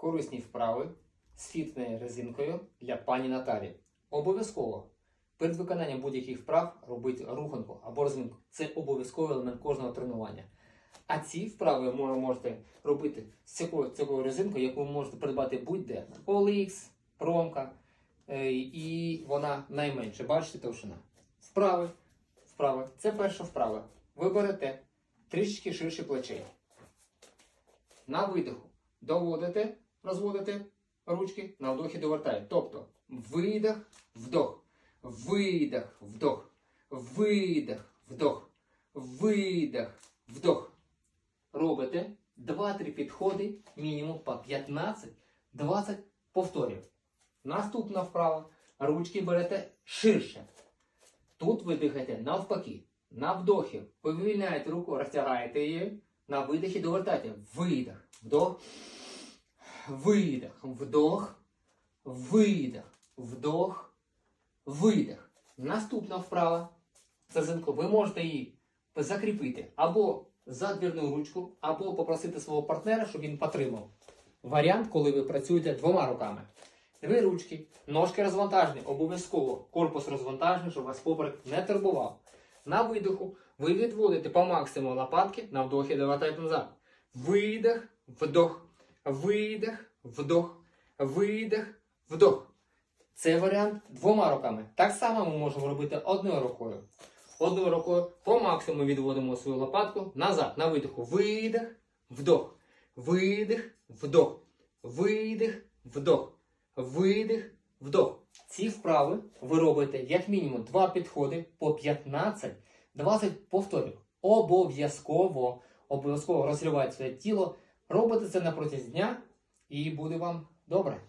корисні вправи з фітною резинкою для пані Наталі. Обов'язково перед виконанням будь-яких вправ робити руханку або резинку. Це обов'язковий елемент кожного тренування. А ці вправи ви можете робити з цього, цього резинкою, яку ви можете придбати будь-де. OLX, промка, е, і вона найменша. Бачите товщина. Вправи, вправи. Це перша вправа. Ви берете трішечки ширше плечей. На видиху доводите, розводите ручки, на вдохі довертаєте. Тобто видих, вдох, видих, вдох, видих, вдох, видих, вдох. Робите 2-3 підходи, мінімум по 15-20 повторів. Наступна вправа. Ручки берете ширше. Тут ви дихаєте навпаки. На вдохі повільняєте руку, розтягаєте її. На видихі довертайте. Видих. Вдох. Видих. Вдох. Видих. Вдох. Видих. Наступна вправа. Зазинку. Ви можете її закріпити або за двірну ручку, або попросити свого партнера, щоб він потримав. Варіант, коли ви працюєте двома руками. Дві ручки, ножки розвантажені, обов'язково корпус розвантажений, щоб вас поперек не турбував. На видиху ви відводите по максимуму лопатки, на вдохі довертаєте назад. Видих, вдох, видих, вдох, видих, вдох. Це варіант двома руками. Так само ми можемо робити одною рукою. Одною рукою по максимуму відводимо свою лопатку назад. На видиху. Видих, вдох, видих, вдох, видих, вдох, видих, вдох. Ці вправи ви робите як мінімум два підходи по 15-20 повторів. Обов'язково, обов'язково розривайте своє тіло. Робите це на протязі дня і буде вам добре.